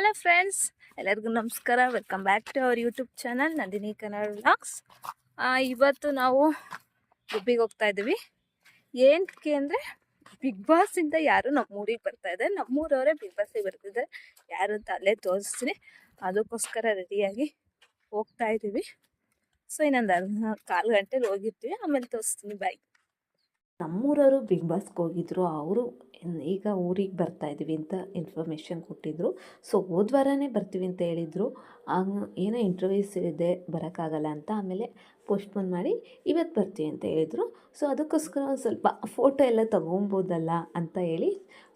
Hello friends ಎಲ್ಲರಿಗೂ ನಮಸ್ಕಾರ. Welcome back to our YouTube channel Nandini Kannada vlogs ಇವತ್ತು ನಾವು ಗುಬ್ಬಿಗೆ ಹೋಗ್ತಾ ಇದ್ದೀವಿ. ಏನಕ್ಕೆ ಅಂದರೆ ಬಿಗ್ ಬಾಸಿಂದ ಯಾರು ನಮ್ಮೂರಿಗೆ ಬರ್ತಾ ಇದ್ದಾರೆ. ನಮ್ಮೂರವರೇ ಬಿಗ್ ಬಾಸಿಗೆ ಬರ್ತಿದ್ದಾರೆ. ಯಾರು ಅಂತ ಅಲ್ಲೇ ತೋರಿಸ್ತೀನಿ. ಅದಕ್ಕೋಸ್ಕರ ರೆಡಿಯಾಗಿ ಹೋಗ್ತಾ ಇದ್ದೀವಿ. ಸೊ ಇನ್ನೊಂದು ಅರ್ಧ ಕಾಲು ಗಂಟೆಲಿ ಹೋಗಿರ್ತೀವಿ. ಆಮೇಲೆ ತೋರಿಸ್ತೀನಿ. ಬಾಯ್ ನಮ್ಮೂರವರು ಬಿಗ್ ಬಾಸ್ಗೆ ಹೋಗಿದ್ರು. ಅವರು ಈಗ ಊರಿಗೆ ಬರ್ತಾ ಇದ್ದೀವಿ ಅಂತ ಇನ್ಫಾರ್ಮೇಷನ್ ಕೊಟ್ಟಿದ್ದರು ಸೊ ಹೋದ್ವಾರನೇ ಬರ್ತೀವಿ ಅಂತ ಹೇಳಿದರು. ಏನೋ ಇಂಟರ್ವ್ಯೂಸ್ ಇದೆ, ಬರೋಕ್ಕಾಗಲ್ಲ ಅಂತ ಆಮೇಲೆ ಪೋಸ್ಟ್ಪೋನ್ ಮಾಡಿ ಇವತ್ತು ಬರ್ತೀವಿ ಅಂತ ಹೇಳಿದರು. ಸೊ ಅದಕ್ಕೋಸ್ಕರ ಒಂದು ಸ್ವಲ್ಪ ಫೋಟೋ ಎಲ್ಲ ತೊಗೊಬೋದಲ್ಲ ಅಂತ ಹೇಳಿ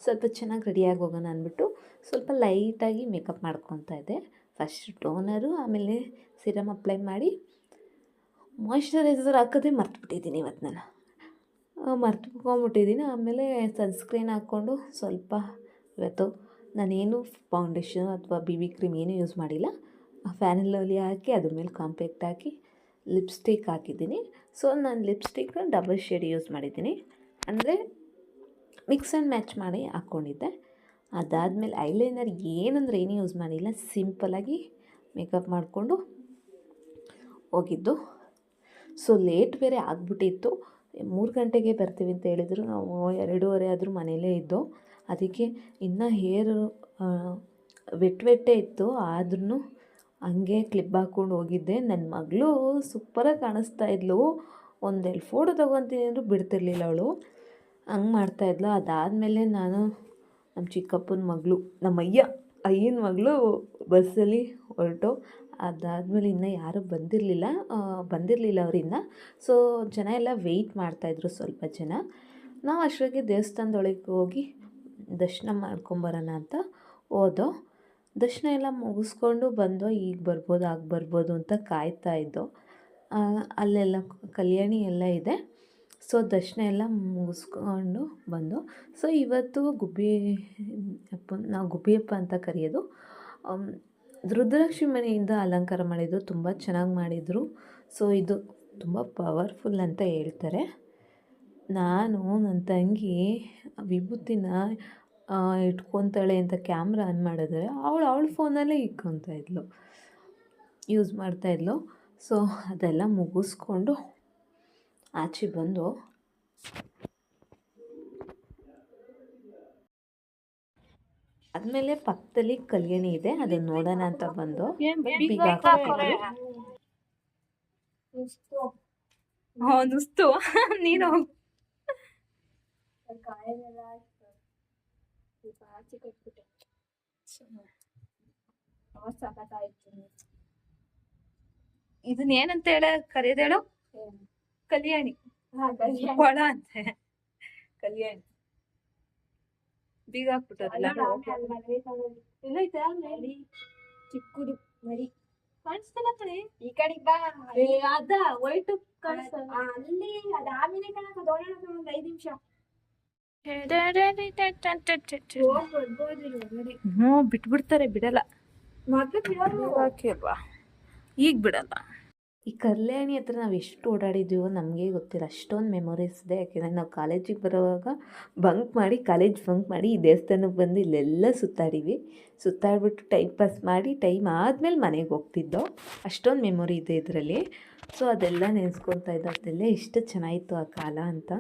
ಸ್ವಲ್ಪ ಚೆನ್ನಾಗಿ ರೆಡಿಯಾಗಿ ಹೋಗೋಣ ಅಂದ್ಬಿಟ್ಟು ಸ್ವಲ್ಪ ಲೈಟಾಗಿ ಮೇಕಪ್ ಮಾಡ್ಕೊತಾ ಇದ್ದೆ. ಫಸ್ಟ್ ಟೋನರು ಆಮೇಲೆ ಸಿರಮ್ ಅಪ್ಲೈ ಮಾಡಿ ಮಾಯ್ಶ್ಚರೈಸರ್ ಹಾಕೋದೇ ಮರ್ತುಬಿಟ್ಟಿದ್ದೀನಿ ಇವತ್ತು ನಾನು. ಮರ್ತ್ಕೊಂಬಿಟ್ಟಿದ್ದೀನಿ ಆಮೇಲೆ ಸನ್ಸ್ಕ್ರೀನ್ ಹಾಕ್ಕೊಂಡು ಸ್ವಲ್ಪ ಇವತ್ತು ನಾನೇನು ಫೌಂಡೇಶನ್ ಅಥವಾ ಬಿ ಬಿ ಕ್ರೀಮ್ ಏನೂ ಯೂಸ್ ಮಾಡಿಲ್ಲ. ಫ್ಯಾನಲಲ್ಲಿ ಹಾಕಿ ಅದ್ರ ಮೇಲೆ ಕಾಂಪ್ಯಾಕ್ಟ್ ಹಾಕಿ ಲಿಪ್ಸ್ಟಿಕ್ ಹಾಕಿದ್ದೀನಿ. ಸೊ, ನಾನು ಲಿಪ್ಸ್ಟಿಕ್ ಡಬಲ್ ಶೇಡ್ ಯೂಸ್ ಮಾಡಿದ್ದೀನಿ. ಅಂದರೆ ಮಿಕ್ಸ್ ಆ್ಯಂಡ್ ಮ್ಯಾಚ್ ಮಾಡಿ ಹಾಕ್ಕೊಂಡಿದ್ದೆ. ಅದಾದಮೇಲೆ ಐಲೈನರ್ ಏನಂದ್ರೆ ಏನೂ ಯೂಸ್ ಮಾಡಿಲ್ಲ. ಸಿಂಪಲಾಗಿ ಮೇಕಪ್ ಮಾಡಿಕೊಂಡು ಹೋಗಿದ್ದು. ಸೊ, ಲೇಟ್ ಬೇರೆ ಆಗಿಬಿಟ್ಟಿತ್ತು. ಮೂರು ಗಂಟೆಗೆ ಬರ್ತೀವಿ ಅಂತ ಹೇಳಿದರು. ನಾವು ಎರಡೂವರೆ ಆದರೂ ಮನೆಯಲ್ಲೇ ಇದ್ದು, ಅದಕ್ಕೆ ಇನ್ನೂ ಹೇರು ವೆಟ್ ವೆಟ್ಟೇ ಇತ್ತು. ಆದ್ರೂ ಹಂಗೆ ಕ್ಲಿಪ್ ಹಾಕ್ಕೊಂಡು ಹೋಗಿದ್ದೆ. ನನ್ನ ಮಗಳು ಸೂಪರಾಗಿ ಕಾಣಿಸ್ತಾ ಇದ್ಲು. ಒಂದೆರಡು ಫೋಟೋ ತೊಗೊತೀನಿ ಅಂದರೂ ಬಿಡ್ತಿರ್ಲಿಲ್ಲ ಅವಳು. ಹಂಗೆ ಮಾಡ್ತಾಯಿದ್ಲು ಅದಾದಮೇಲೆ ನಾನು ನಮ್ಮ ಚಿಕ್ಕಪ್ಪನ ಮಗಳು ನಮ್ಮ ಅಯ್ಯ ಅಯ್ಯನ ಮಗಳು ಬಸ್ಸಲ್ಲಿ ಹೊರಟು. ಅದಾದಮೇಲೆ ಇನ್ನೂ ಯಾರೂ ಬಂದಿರಲಿಲ್ಲ ಬಂದಿರಲಿಲ್ಲ ಅವರಿಂದ ಸೊ ಜನ ಎಲ್ಲ ವೆಯ್ಟ್ ಮಾಡ್ತಾಯಿದ್ರು ಸ್ವಲ್ಪ ಜನ. ನಾವು ಅಷ್ಟರೊಳಗೆ ದೇವಸ್ಥಾನದೊಳಗೆ ಹೋಗಿ ದರ್ಶನ ಮಾಡ್ಕೊಂಬರೋಣ ಅಂತ ಹೋದೋ. ದರ್ಶನ ಎಲ್ಲ ಮುಗಿಸ್ಕೊಂಡು ಬಂದೋ, ಈಗ ಬರ್ಬೋದು, ಆಗ ಬರ್ಬೋದು ಅಂತ ಕಾಯ್ತಾ ಇದ್ದೋ. ಅಲ್ಲೆಲ್ಲ ಕಲ್ಯಾಣಿ ಎಲ್ಲ ಇದೆ. ಸೊ ದರ್ಶನ ಎಲ್ಲ ಮುಗಿಸ್ಕೊಂಡು ಬಂದು. ಸೊ ಇವತ್ತು ಗುಬ್ಬಿ ಅಪ್ಪ, ನಾವು ಗುಬ್ಬಿಯಪ್ಪ ಅಂತ ಕರೆಯೋದು. ರುದ್ರಾಕ್ಷಿ ಮನೆಯಿಂದ ಅಲಂಕಾರ ಮಾಡಿದರು, ತುಂಬ ಚೆನ್ನಾಗಿ ಮಾಡಿದರು. ಸೊ ಇದು ತುಂಬ ಪವರ್ಫುಲ್ ಅಂತ ಹೇಳ್ತಾರೆ. ನಾನು ನನ್ನ ತಂಗಿ ವಿಭೂತಿನ ಇಟ್ಕೊತಾಳೆ ಅಂತ ಕ್ಯಾಮ್ರಾ ಆನ್ ಮಾಡಿದ್ರೆ ಅವಳು ಅವಳ ಫೋನಲ್ಲೇ ಇಟ್ಕೊತಾ ಇದ್ಲು. ಯೂಸ್ ಮಾಡ್ತಾಯಿದ್ಲು ಸೊ ಅದೆಲ್ಲ ಮುಗಿಸ್ಕೊಂಡು ಆಚೆ ಬಂದು ಆದಮೇಲೆ ಪಕ್ಕದಲ್ಲಿ ಕಲ್ಯಾಣಿ ಇದೆ ಅದನ್ನ ನೋಡೋಣ ಅಂತ ಬಂದು ಬೀಗ. ನುಸ್ತು ನೀನು. ಇದನ್ನ ಏನಂತ ಹೇಳ ಕರೆಯದೇಳು ಕಲ್ಯಾಣಿ. ಕೊಳ ಅಂತೆ. ಕಲ್ಯಾಣಿ. ಬೀಗ ಹಾಕ್ಬಿಟ್ಟಾರಲ್ಲ ಎಲ್ಲೈತೆ ಚಿಕ್ಕದು ಮರಿ. ಕಾಣಿಸ್ತಲ್ಲ ಕಣೆ. ಈ ಕಡೆ ಬಾ. ಏ, ಅದ ವೈಟ್ ಕಾಣಿಸ್ತಲ್ಲ ಅಲ್ಲಿ ಅದ ಆಮೇಲೆ ಕಣಕ ದೊಡ್ಡ ಒಂದು ಐದು ನಿಮಿಷ. ಹ್ಞೂ ಬಿಟ್ಬಿಡ್ತಾರೆ ಬಿಡಲ್ಲ. ಮೊದ್ಲು ಬಿಡೋರು. ಹಾಕಿಲ್ವಾ ಈಗ ಬಿಡಲ್ಲ. ಈ ಕಲ್ಯಾಣಿ ಹತ್ರ ನಾವು ಎಷ್ಟು ಓಡಾಡಿದ್ದೀವೋ ನಮಗೆ ಗೊತ್ತಿಲ್ಲ. ಅಷ್ಟೊಂದು ಮೆಮೊರೀಸ್ ಇದೆ. ಯಾಕೆಂದರೆ ನಾವು ಕಾಲೇಜಿಗೆ ಬರೋವಾಗ ಬಂಕ್ ಮಾಡಿ ಕಾಲೇಜ್ ಬಂಕ್ ಮಾಡಿ ಈ ದೇವಸ್ಥಾನಕ್ಕೆ ಬಂದು ಇಲ್ಲೆಲ್ಲ ಸುತ್ತಾಡೀವಿ ಸುತ್ತಾಡ್ಬಿಟ್ಟು ಟೈಮ್ ಪಾಸ್ ಮಾಡಿ ಟೈಮ್ ಆದಮೇಲೆ ಮನೆಗೆ ಹೋಗ್ತಿದ್ದೋ ಅಷ್ಟೊಂದು ಮೆಮೊರಿ ಇದೆ ಇದರಲ್ಲಿ. ಸೊ ಅದೆಲ್ಲ ನೆನೆಸ್ಕೊತಾ ಇದ್ದ. ಅದೆಲ್ಲ ಎಷ್ಟು ಚೆನ್ನಾಗಿತ್ತು ಆ ಕಾಲ ಅಂತ.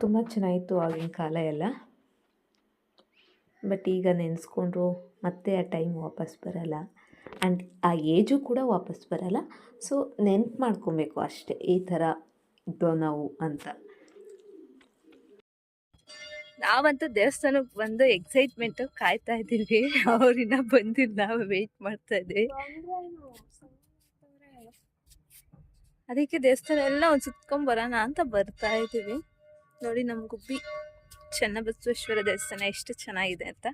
ತುಂಬ ಚೆನ್ನಾಗಿತ್ತು ಆಗಿನ ಕಾಲ ಎಲ್ಲ. ಬಟ್ ಈಗ ನೆನೆಸ್ಕೊಂಡ್ರು ಮತ್ತೆ ಆ ಟೈಮ್ ವಾಪಸ್ ಬರಲ್ಲ. ಆ್ಯಂಡ್ ಆ ಏಜು ಕೂಡ ವಾಪಸ್ ಬರಲ್ಲ. ಸೊ, ನೆನ್ಪು ಮಾಡ್ಕೊಬೇಕು ಅಷ್ಟೇ ಈ ಥರ ನಾವು ಅಂತ. ನಾವಂತೂ ದೇವಸ್ಥಾನಕ್ಕೆ ಬಂದು ಎಕ್ಸೈಟ್ಮೆಂಟ್ ಕಾಯ್ತಾ ಇದ್ದೀವಿ. ಅವ್ರಿನ್ನ ನಾವು ವೆಯ್ಟ್ ಮಾಡ್ತಾ ಇದ್ವಿ ಅದಕ್ಕೆ ದೇವಸ್ಥಾನ ಎಲ್ಲ ಒಂದು ಸುತ್ಕೊಂಡ್ ಬರೋಣ ಅಂತ ಬರ್ತಾ ಇದ್ದೀವಿ. ನೋಡಿ ನಮ್ಮ ಗುಬ್ಬಿ, ಚೆನ್ನಬಸವೇಶ್ವರ ದೇವಸ್ಥಾನ ಎಷ್ಟು ಚೆನ್ನಾಗಿದೆ ಅಂತ.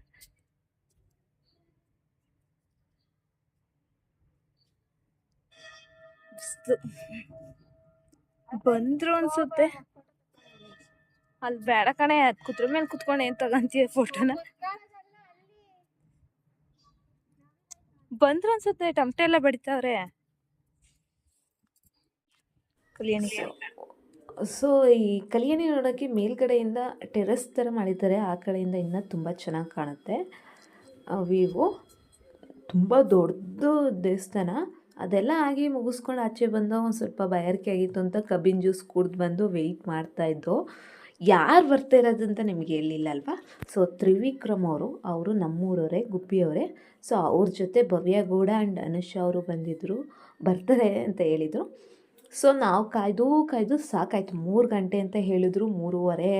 ಬಿಸ್ಲು. ಬಂದ್ರು ಅನ್ಸುತ್ತೆ. ಅಲ್ಲಿ ಬೇಡ ಕಣೆ, ಅದ್ ಕುತ್ರ ಮೇಲೆ ಕುತ್ಕೊಂಡು ಏನ್ ತಗೊಂತೀಯ ಫೋಟೋನ ಬಂದ್ರು ಅನ್ಸುತ್ತೆ, ಟಮಟೆ ಎಲ್ಲ ಬಡಿತಾವ್ರೆ ಕಲ್ಯಾಣಿ ಸೊ ಈ ಕಲ್ಯಾಣಿ ನೋಡೋಕ್ಕೆ ಮೇಲ್ಗಡೆಯಿಂದ ಟೆರೆಸ್ ಥರ ಮಾಡಿದ್ದಾರೆ, ಆ ಕಡೆಯಿಂದ ಇನ್ನೂ ತುಂಬ ಚೆನ್ನಾಗಿ ಕಾಣುತ್ತೆ. ವಿವೋ ತುಂಬ ದೊಡ್ಡದು ದೇವಸ್ಥಾನ. ಅದೆಲ್ಲ ಆಗಿ ಮುಗಿಸ್ಕೊಂಡು ಆಚೆ ಬಂದ ಒಂದು ಸ್ವಲ್ಪ ಬಯಾರಿಕೆ ಆಗಿತ್ತು ಅಂತ ಕಬ್ಬಿನ ಜ್ಯೂಸ್ ಕುಡ್ದು ಬಂದು ವೆಯ್ಟ್ ಮಾಡ್ತಾಯಿದ್ದು ಯಾರು ಬರ್ತಾ ಇರೋದಂತ ನಿಮಗೆ ಹೇಳಿಲ್ಲ ಅಲ್ವಾ? ಸೊ ತ್ರಿವಿಕ್ರಮ್ ಅವರು ಅವರು ನಮ್ಮೂರವರೇ, ಗುಬ್ಬಿಯವರೇ. ಸೊ ಅವ್ರ ಜೊತೆ ಭವ್ಯ ಗೌಡ ಆ್ಯಂಡ್ ಅನುಷ ಅವರು ಬಂದಿದ್ದರು ಬರ್ತಾರೆ ಅಂತ ಹೇಳಿದರು. ಸೊ ನಾವು ಕಾಯ್ದು ಕಾಯ್ದು ಸಾಕಾಯ್ತು. ಮೂರು ಗಂಟೆ ಅಂತ ಹೇಳಿದ್ರು, ಮೂರುವರೆ.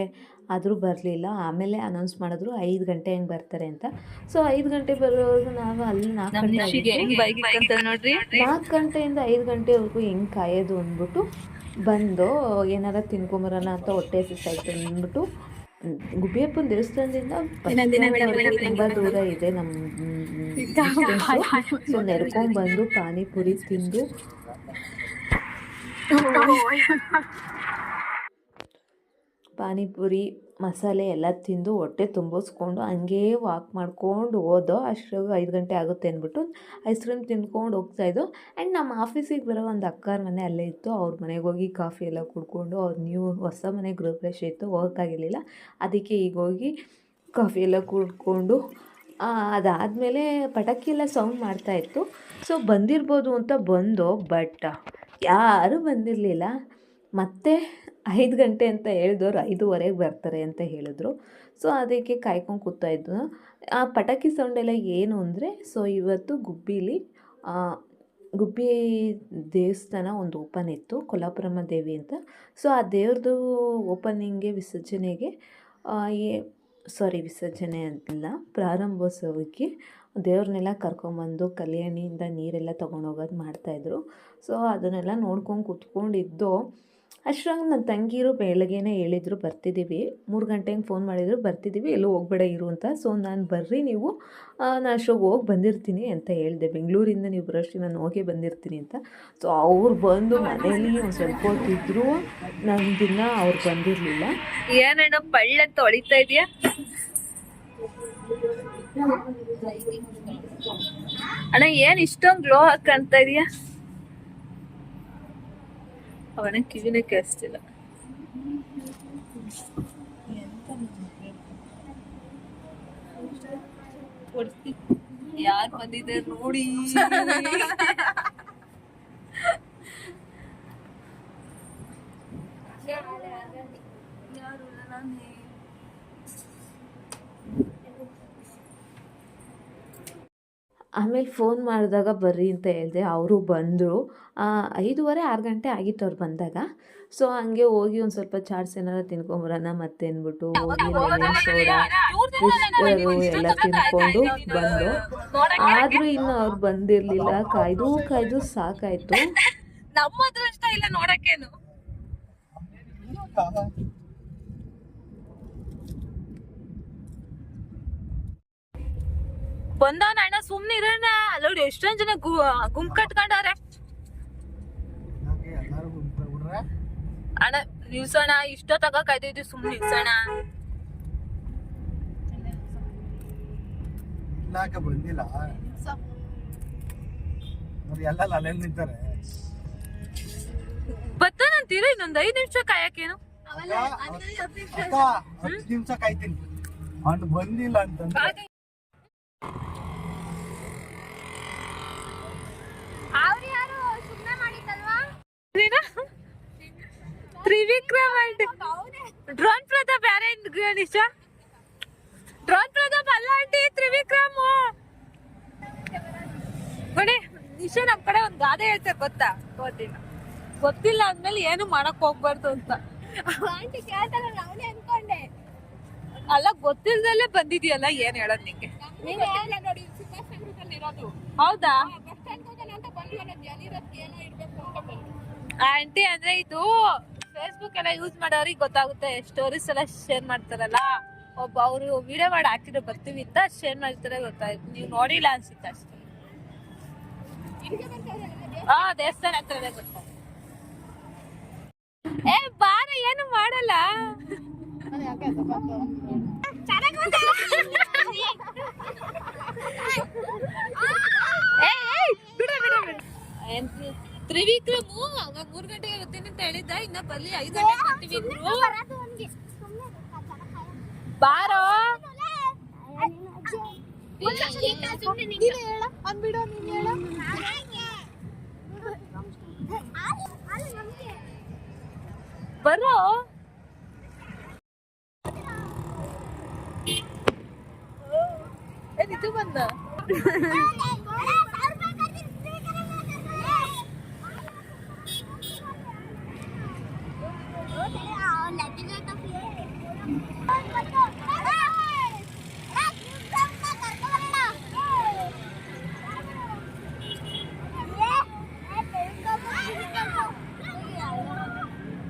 ಆದರೂ ಬರಲಿಲ್ಲ. ಆಮೇಲೆ ಅನೌನ್ಸ್ ಮಾಡಿದ್ರು ಐದು ಗಂಟೆ ಹೆಂಗೆ ಬರ್ತಾರೆ ಅಂತ. ಸೊ ಐದು ಗಂಟೆ ಬರೋವರೆಗೂ ನಾವು ಅಲ್ಲಿ ನಾಲ್ಕು ಗಂಟೆ ನೋಡ್ರಿ? ನಾಲ್ಕು ಗಂಟೆಯಿಂದ ಐದು ಗಂಟೆವರೆಗೂ ಹೆಂಗೆ ಕಾಯೋದು ಅಂದ್ಬಿಟ್ಟು ಬಂದು ಏನಾರ ತಿನ್ಕೊಂಬರೋಣ ಅಂತ ಹೊಟ್ಟೆ ಸಿಸ್ತಾಯ್ತು ಅಂದ್ಬಿಟ್ಟು ಗುಬ್ಬಿಯಪ್ಪನ ದೇವಸ್ಥಾನದಿಂದ ತುಂಬ ದೂರ ಇದೆ ನಮ್ಮ ಸೊ ನಡ್ಕೊಂಡು ಬಂದು ಪಾನಿಪುರಿ ತಿಂದು ಪಾನಿಪುರಿ, ಮಸಾಲೆ ಎಲ್ಲ ತಿಂದು ಹೊಟ್ಟೆ ತುಂಬಿಸ್ಕೊಂಡು ಹಂಗೇ ವಾಕ್ ಮಾಡ್ಕೊಂಡು ಹೋದೋ ಅಷ್ಟು ಐದು ಗಂಟೆ ಆಗುತ್ತೆ ಅಂದ್ಬಿಟ್ಟು ಐಸ್ ಕ್ರೀಮ್ ತಿನ್ಕೊಂಡು ಹೋಗ್ತಾಯಿದ್ದು ಆ್ಯಂಡ್ ನಮ್ಮ ಆಫೀಸಿಗೆ ಬರೋ ಒಂದು ಅಕ್ಕಾರ ಮನೆ ಅಲ್ಲೇ ಇತ್ತು. ಅವ್ರ ಮನೆಗೆ ಹೋಗಿ ಕಾಫಿ ಎಲ್ಲ ಕುಡ್ಕೊಂಡು ಅವ್ರ ನ್ಯೂ ಹೊಸ ಮನೆ ಗೃಹಪ್ರವೇಶ ಇತ್ತು. ಹೋಗೋಕ್ಕಾಗಿರಲಿಲ್ಲ ಅದಕ್ಕೆ ಈಗ ಹೋಗಿ ಕಾಫಿ ಎಲ್ಲ ಕುಡ್ಕೊಂಡು ಅದಾದಮೇಲೆ ಪಟಾಕಿ ಎಲ್ಲ ಸೌಂಡ್ ಮಾಡ್ತಾಯಿತ್ತು ಸೊ ಬಂದಿರ್ಬೋದು ಅಂತ ಬಂದು ಬಟ್ ಯಾರೂ ಬಂದಿರಲಿಲ್ಲ. ಮತ್ತೆ ಐದು ಗಂಟೆ ಅಂತ ಹೇಳಿದವ್ರು ಐದುವರೆಗೆ ಬರ್ತಾರೆ ಅಂತ ಹೇಳಿದ್ರು. ಸೊ ಅದಕ್ಕೆ ಕಾಯ್ಕೊಂಡು ಕೂತಾಯಿದ್ದು ಆ ಪಟಾಕಿ ಸೌಂಡೆಲ್ಲ ಏನು ಅಂದರೆ ಸೊ ಇವತ್ತು ಗುಬ್ಬಿಲಿ ಗುಬ್ಬಿ ದೇವಸ್ಥಾನ ಒಂದು ಓಪನ್ ಇತ್ತು, ಕೊಲ್ಲಾಪುರಮ್ಮ ದೇವಿ ಅಂತ. ಸೊ ಆ ದೇವ್ರದ್ದು ಓಪನಿಂಗ್ಗೆ ವಿಸರ್ಜನೆಗೆ ಸಾರಿ ವಿಸರ್ಜನೆ ಅಂತಲ್ಲ ಪ್ರಾರಂಭೋತ್ಸವಕ್ಕೆ ದೇವ್ರನ್ನೆಲ್ಲ ಕರ್ಕೊಂಬಂದು ಕಲ್ಯಾಣಿಯಿಂದ ನೀರೆಲ್ಲ ತೊಗೊಂಡೋಗೋದು ಮಾಡ್ತಾಯಿದ್ರು ಸೊ ಅದನ್ನೆಲ್ಲ ನೋಡ್ಕೊಂಡು ಕೂತ್ಕೊಂಡಿದ್ದು ಅಷ್ಟರಂಗೆ ನನ್ನ ತಂಗಿರು ಬೆಳಗ್ಗೆನೇ ಹೇಳಿದ್ರು, ಬರ್ತಿದ್ದೀವಿ. ಮೂರು ಗಂಟೆಗೆ ಫೋನ್ ಮಾಡಿದ್ರು, ಬರ್ತಿದ್ದೀವಿ. ಎಲ್ಲೂ ಹೋಗ್ಬೇಡ ಇರು ಅಂತ. ಸೊ, ನಾನು ಬರ್ರಿ ನೀವು. ನಾನು ಅಷ್ಟೋಗಿ ಹೋಗಿ ಬಂದಿರ್ತೀನಿ ಅಂತ ಹೇಳಿದೆ. ಬೆಂಗಳೂರಿಂದ ನೀವು ಬರೋಷ್ಟು ನಾನು ಹೋಗಿ ಬಂದಿರ್ತೀನಿ ಅಂತ. ಸೊ, ಅವ್ರು ಬಂದು ಮನೇಲಿ ಒಂದು ಸ್ವಲ್ಪ ಹೊತ್ತಿದ್ರು ನನ್ನ ದಿನ ಅವ್ರು ಬಂದಿರಲಿಲ್ಲ. ಏನಣ್ಣ ಪಳ್ಳಂತ ಹೊಳಿತಾ ಇದೆಯಾ? ಅಣ್ಣ, ಏನು ಇಷ್ಟೊಂದು ಗ್ಲೋ ಆಗಿ ಕಾಣ್ತಾ ಇದೀಯಾ? ಅವನ ಕಿವಿನೇ ಕೇಳಿಸ್ತಿಲ್ಲ ಯಾರು ಬಂದಿದೆ ನೋಡಿ. ಯಾರು ನಾನೇ ಆಮೇಲೆ ಫೋನ್ ಮಾಡಿದಾಗ ಬರ್ರಿ ಅಂತ ಹೇಳಿದೆ. ಅವರು ಬಂದರು. ಐದೂವರೆ ಆರು ಗಂಟೆ ಆಗಿತ್ತು ಅವ್ರು ಬಂದಾಗ. ಸೊ ಹಂಗೆ ಹೋಗಿ ಒಂದು ಸ್ವಲ್ಪ ಚಾಟ್ಸ್ ಏನಾರ ತಿನ್ಕೊಂಬರೋಣ ಮತ್ತೆ ಅಂದ್ಬಿಟ್ಟು ಹೋಗಿ ಎಲ್ಲ ತಿನ್ಕೊಂಡು ಬಂದು. ಆದರೂ ಇನ್ನು ಅವ್ರು ಬಂದಿರಲಿಲ್ಲ. ಕಾಯ್ದು ಕಾಯ್ದು ಸಾಕಾಯಿತು. ನಮ್ಮ ಅದೃಷ್ಟ ಇಲ್ಲ ನೋಡಕ್ಕೇನು. ಬಂದವನ ಅಣ್ಣ ಸುಮ್ನೆ ಇರೋಣ ಅಲ್ಲೋಡಿ ಎಷ್ಟೊಂದ್ ಜನ ಗು ಗುಂಪ್ ಕಟ್ಕೊಂಡವ್ರೆ. ಅಣ್ಣ ನಿಲ್ಸೋಣ. ತಗೋಕೆ ಆಯ್ತೈತಿ ಸುಮ್ನೆ ನಿಲ್ಸೋಣ. ಬಂದಿಲ್ಲ ಎಲ್ಲ ಅಲ್ಲೇ ನಿಂತಾರೆ ಬತ್ತಾನಂತೀರ ಇನ್ನೊಂದ್ ಐದ್ ನಿಮಿಷ ಕಾಯಕೇನು ಹತ್ತು ನಿಮಿಷ. ಕಾಯ್ತೀನಿ. ಅವ್ನು ಬಂದಿಲ್ಲ ಅಂತಂದ್ರೆ. ತ್ರಿವಿಕ್ರಮ್ ಅಂಡ್ ಡ್ರೋನ್ ಪ್ರತಾಪ್ ಯಾರೇ ನಿಶಾ ಡ್ರೋನ್ ಪ್ರತಾಪ್ ಅಲ್ಲ ಆಂಟಿ ತ್ರಿವಿಕ್ರಮ್. ನೋಡಿ ನಿಶಾ ನಮ್ ಕಡೆ ಒಂದ್ ಗಾದೆ ಹೇಳ್ತಾರೆ ಗೊತ್ತಾ? ಗೊತ್ತಿಲ್ಲ. ಗೊತ್ತಿಲ್ಲ ಅಂದ್ಮೇಲೆ ಏನು ಮಾಡಕ್ ಹೋಗ್ಬಾರ್ದು ಅಂತ. ಆಂಟಿ ಕೇಳ್ತಾರಲ್ಲ ಅವನೇ ಅನ್ಕೊಂಡೆ. ಅಲ್ಲ ಗೊತ್ತಿಲ್ದಲ್ಲೇ ಬಂದಿದ್ಯಲ್ಲ ಏನ್ ಹೇಳೋದ್ ನಿಂಗೆ? ಹೌದಾ? ಆಂಟಿ ಅಂದ್ರೆ ಇದು ಫೇಸ್ಬುಕ್ ಎಲ್ಲ ಯೂಸ್ ಮಾಡೋರಿಗೆ ಗೊತ್ತಾಗುತ್ತೆ ಸ್ಟೋರೀಸ್ ಎಲ್ಲ ಶೇರ್ ಮಾಡ್ತಾರಲ್ಲ. ಒಬ್ಬ ಅವರು ವಿಡಿಯೋ ಮಾಡಿ ಹಾಕಿದ್ರೆ ಬರ್ತೀವಿ ಅಂತ ಶೇರ್ ಮಾಡ್ತಾರೆ ಗೊತ್ತಾಯ್ತು ನೀವು ನೋಡಿಲ್ಲ ಅನ್ಸುತ್ತೆ ಅಷ್ಟೇ. ಹಾ ದೇವಸ್ಥಾನ ಹತ್ರನೇ ಗೊತ್ತಾಯ್ತು ಏ ಬಾರ ಏನು ಮಾಡಲ್ಲ ಏಯ್, ಬಿಡು, ಬಿಡು, ಬಿಡು. ಏನ್ ತ್ರಿ- ತ್ರಿವಿಕ್ರಮು ಅವಾಗ ಮೂರ್ ಗಂಟೆಗೆ ಬರ್ತೀನಿ ಅಂತ ಹೇಳಿದ್ದ ಇನ್ನ ಬರ್ಲಿ ಐದ್ ಗಂಟೆಗೆ ಬರ್ತೀವಿ. ಬಾರೋ. ಅಂದ್ಬಿಡು ನೀನ್ ಹೇಳ ಬರೋ. ಇದು ಬಂದ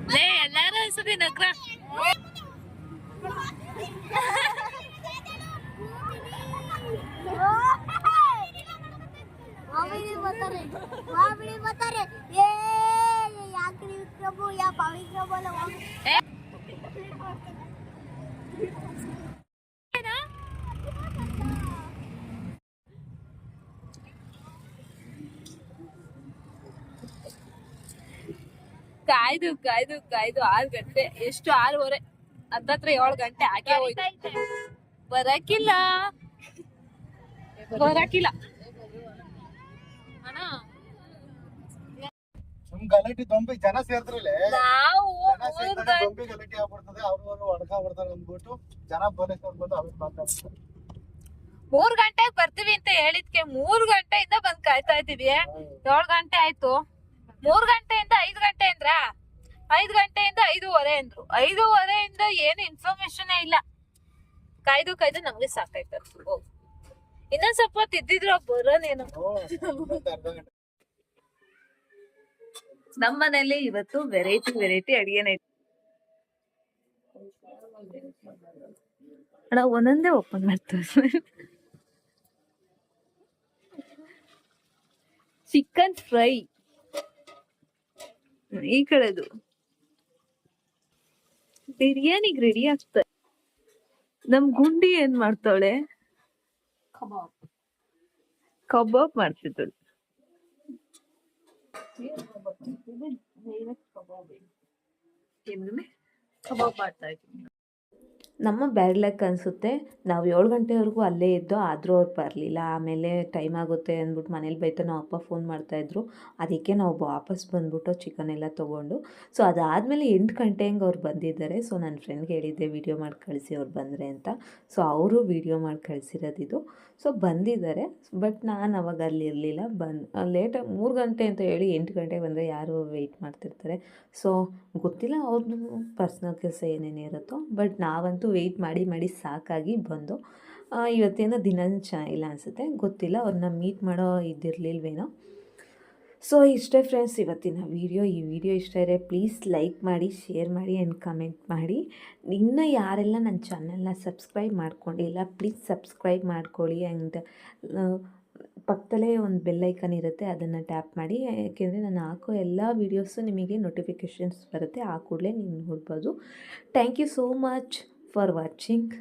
ಲೇ ಎಲ್ಲಾರು ಹೆಸರಿ ನಗ್ರ ಬರ್ತಾರೆ ಮಾಬಿಡಿ ಬರ್ತಾರೆ ಏ ಯಾಕ್ರಿ ವಿಕ್ರಮು ಯಾ ಪವಿತ್ರಮು ಅಲ್ಲ ಹೋಗಿ ಕಾಯ್ದು ಕಾಯ್ದು ಕಾಯ್ದು ಆರು ಗಂಟೆ ಎಷ್ಟು ಆರೂವರೆ ಹತ್ತತ್ರ ಏಳು ಗಂಟೆ ಹಾಗೆ ಹೋಯ್ತು. ಬರಕಿಲ್ಲ. ಬರಕಿಲ್ಲ. ಅಣ್ಣ. ಸುಮ್ ಗಲಾಟೆ ದೊಂಬಿ ಜನ ನಾವು ದೊಂಬಿ ಗಲಾಟೆ ಆಗ್ಬಿಡ್ತದೆ ಅಂದ್ಬಿಟ್ಟು ಜನ ಬಂದು ಅವ್ರಿಗೆ ಮಾತಾಡ್ತಾರೆ. ಮೂರ್ ಗಂಟೆಗೆ ಬರ್ತೀವಿ ಅಂತ ಹೇಳಿದ್ಕೆ ಮೂರ್ ಗಂಟೆಯಿಂದ ಬಂದ್ ಕಾಯ್ತಾ ಇದೀವಿ ಏಳ್ ಗಂಟೆ ಆಯ್ತು. ಮೂರ್ ಗಂಟೆಯಿಂದ ಐದ್ ಗಂಟೆ ಅಂದ್ರ? ಐದ್ ಗಂಟೆಯಿಂದ ಐದೂವರೆ ಅಂದ್ರು. ಐದೂವರೆಯಿಂದ ಏನು ಇನ್ಫಾರ್ಮೇಶನ್ ಇಲ್ಲ. ಕಾಯ್ದು ಕಾಯ್ದು ನಮ್ಗೆ ಸಾಕಾಯ್ತು ಇನ್ನೊಂದ್ ಸ್ವಲ್ಪ ತಿದ್ದಿದ್ರು ಬರೋನೇನು ನಮ್ಮ ಮನೇಲಿ ಇವತ್ತು ವೆರೈಟಿ ವೆರೈಟಿ ಅಡಿಗೆನೇ ಅಣ್ಣ ಒಂದೊಂದೇ ಓಪನ್ ಮಾಡ್ತಾರೆ ಚಿಕನ್ ಫ್ರೈ ಈ ಕಡೆದು. ಬಿರಿಯಾನಿಗೆ ರೆಡಿ ಆಗ್ತದೆ ನಮ್ ಗುಂಡಿ ಏನ್ ಮಾಡ್ತಾಳೆ ಕಬಾಬ್. ಮಾಡ್ತಿದ್ದಳು. ಕಬಾಬ್ ಮಾಡ್ತಾ ಇದ್ದೀನಿ. ನಮ್ಮ ಬ್ಯಾಡ್ ಲಕ್ ಅನಿಸುತ್ತೆ. ನಾವು ಏಳು ಗಂಟೆವರೆಗೂ ಅಲ್ಲೇ ಇದ್ದು ಆದರೂ ಅವ್ರು ಬರಲಿಲ್ಲ, ಆಮೇಲೆ ಟೈಮ್ ಆಗುತ್ತೆ ಅಂದ್ಬಿಟ್ಟು ಮನೇಲಿ ಬೈತಾ ನಾವು ಅಪ್ಪ ಫೋನ್ ಮಾಡ್ತಾಯಿದ್ರು ಅದಕ್ಕೆ ನಾವು ವಾಪಸ್ ಬಂದ್ಬಿಟ್ಟು ಚಿಕನ್ ಎಲ್ಲ ತೊಗೊಂಡು ಸೊ ಅದಾದಮೇಲೆ ಎಂಟು ಗಂಟೆ ಹಂಗೆ ಅವ್ರು ಬಂದಿದ್ದಾರೆ. ಸೊ ನನ್ನ ಫ್ರೆಂಡ್ಗೆ ಹೇಳಿದ್ದೆ ವೀಡಿಯೋ ಮಾಡಿ ಕಳಿಸಿ ಅವ್ರು ಬಂದರೆ ಅಂತ. ಸೊ ಅವರು ವೀಡಿಯೋ ಮಾಡಿ ಕಳಿಸಿರೋದಿದು ಸೊ ಬಂದಿದ್ದಾರೆ. ಬಟ್ ನಾನು ಅವಾಗ ಅಲ್ಲಿ ಇರಲಿಲ್ಲ. ಬಂದು ಲೇಟಾಗಿ ಮೂರು ಗಂಟೆ ಅಂತ ಹೇಳಿ ಎಂಟು ಗಂಟೆಗೆ ಬಂದರೆ ಯಾರು ವೆಯ್ಟ್ ಮಾಡ್ತಿರ್ತಾರೆ. ಸೊ ಗೊತ್ತಿಲ್ಲ ಅವ್ರದ್ದು ಪರ್ಸ್ನಲ್ ಕೆಲಸ ಏನೇನು ಇರುತ್ತೋ. ಬಟ್ ನಾವಂತೂ ವೆಯ್ಟ್ ಮಾಡಿ ಮಾಡಿ ಸಾಕಾಗಿ ಬಂದು ಇವತ್ತೇನೋ ದಿನ ಇಲ್ಲ ಅನಿಸುತ್ತೆ. ಗೊತ್ತಿಲ್ಲ ಅವ್ರನ್ನ ಮೀಟ್ ಮಾಡೋ ಇದಿರಲಿಲ್ವೇನೋ. ಸೊ, ಇಷ್ಟೇ ಫ್ರೆಂಡ್ಸ್ ಇವತ್ತಿನ ವಿಡಿಯೋ ಈ ವಿಡಿಯೋ ಇಷ್ಟ ಇದೆ ಪ್ಲೀಸ್ ಲೈಕ್ ಮಾಡಿ ಶೇರ್ ಮಾಡಿ ಆ್ಯಂಡ್ ಕಮೆಂಟ್ ಮಾಡಿ. ಇನ್ನು ಯಾರೆಲ್ಲ ನನ್ನ ಚಾನಲ್ನ ಸಬ್ಸ್ಕ್ರೈಬ್ ಮಾಡ್ಕೊಂಡಿಲ್ಲ ಪ್ಲೀಸ್ ಸಬ್ಸ್ಕ್ರೈಬ್ ಮಾಡ್ಕೊಳ್ಳಿ ಆ್ಯಂಡ್ ಪಕ್ಕದಲ್ಲೇ ಒಂದು ಬೆಲ್ಲೈಕನ್ ಇರುತ್ತೆ, ಅದನ್ನು ಟ್ಯಾಪ್ ಮಾಡಿ. ಯಾಕೆಂದರೆ ನಾನು ಹಾಕೋ ಎಲ್ಲ ವೀಡಿಯೋಸು ನಿಮಗೆ ನೋಟಿಫಿಕೇಷನ್ಸ್ ಬರುತ್ತೆ, ಆ ಕೂಡಲೇ ನೀವು ನೋಡ್ಬೋದು. Thank you so much for watching